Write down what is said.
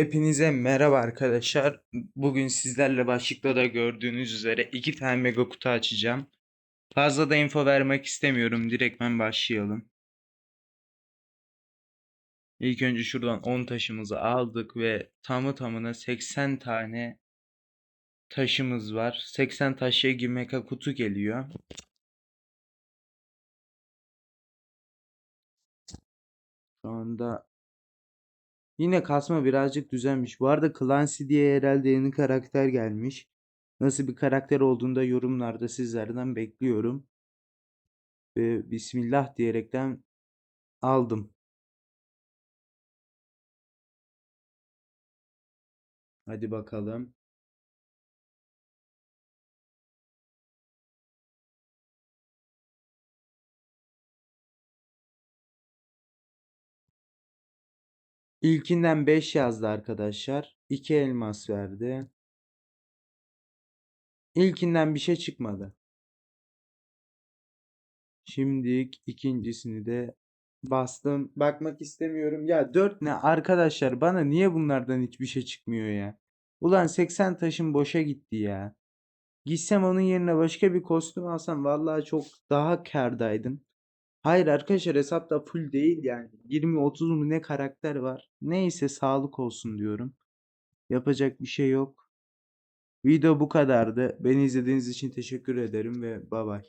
Hepinize merhaba arkadaşlar. Bugün sizlerle başlıkta da gördüğünüz üzere iki tane mega kutu açacağım. Fazla da info vermek istemiyorum. Direktmen başlayalım. İlk önce şuradan 10 taşımızı aldık ve tamı tamına 80 tane taşımız var. 80 taşya gibi mega kutu geliyor. Şu anda Yine kasma birazcık düzenmiş. Bu arada Clancy diye herhalde yeni karakter gelmiş. Nasıl bir karakter olduğunu da yorumlarda sizlerden bekliyorum. Ve Bismillah diyerekten aldım. Hadi bakalım. İlkinden 5 yazdı arkadaşlar. 2 elmas verdi. İlkinden bir şey çıkmadı. Şimdi ikincisini de bastım. Bakmak istemiyorum. Ya 4 ne arkadaşlar bana niye bunlardan hiçbir şey çıkmıyor ya? Ulan 80 taşım boşa gitti ya. Gitsem onun yerine başka bir kostüm alsam vallahi çok daha kârdaydım. Hayır arkadaşlar hesapta full değil yani. 20-30 mu ne karakter var. Neyse sağlık olsun diyorum. Yapacak bir şey yok. Video bu kadardı. Beni izlediğiniz için teşekkür ederim ve bay bay.